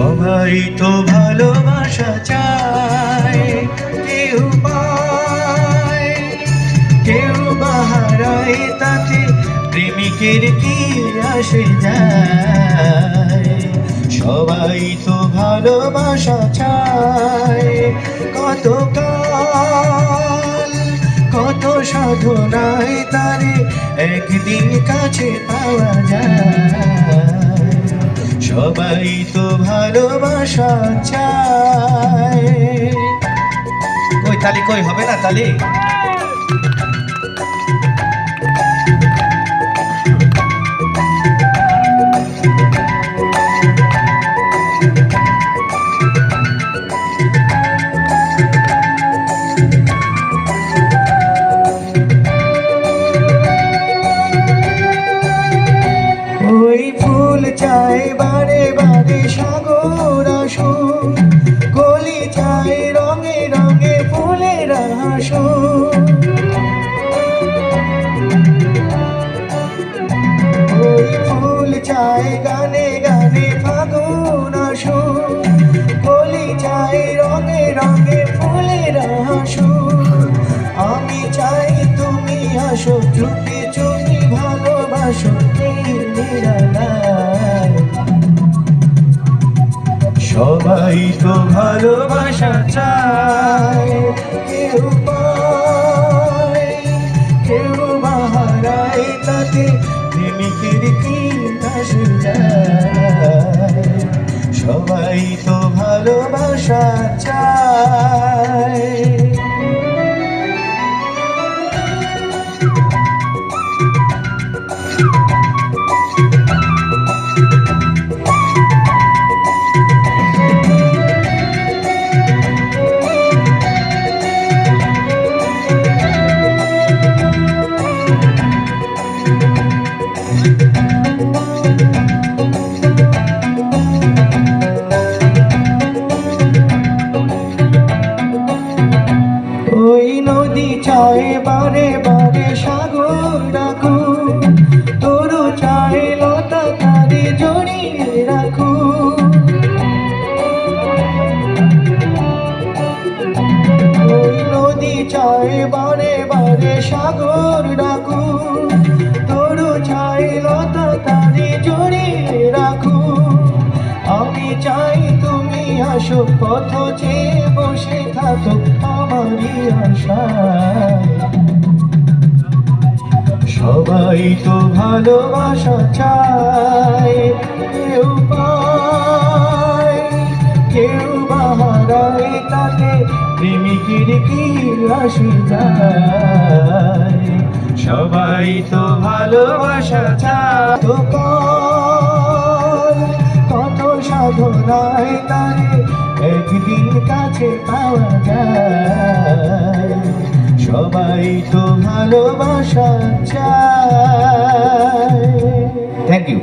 সবাই তো ভালোবাসা চায়। কেউ কেউ বাহারায় তাতে প্রেমিকের কি আসে যায়। সবাই তো ভালোবাসা চায়। কত কাল, কত সাধনায় তারে একদিন কাছে পাওয়া যায়। সবাই তো ভালোবাসা চায়। কই তালি কই হবে না তালি? চুপি চুপি ভালোবাসো সবাই তো ভালোবাসা চায়, কেউ পায়। কেউ বাহারায় তাতে প্রেমিকের কি সবাই তো ভালোবাসা চায়। চায় বারে বারে সাগর রাখো। তরু চায় লতা তারে জড়িয়ে রাখো। নদী চায় বারে বারে সাগর রাখো। তরু চায় লতা তারে জড়িয়ে রাখো। আমি চাই তুমি আসো, পথ চেয়ে বসে থাকো। সবাই তো ভালোবাসা চায়, কেউ পায়। কেউ বাহারায় তাতে প্রেমিকের কি আসি সবাই তো ভালোবাসা চায়। তো কত সাধনায় তারে একদিন কাছে পাওয়া যায়। সবাই তো ভালোবাসা চায়। Thank you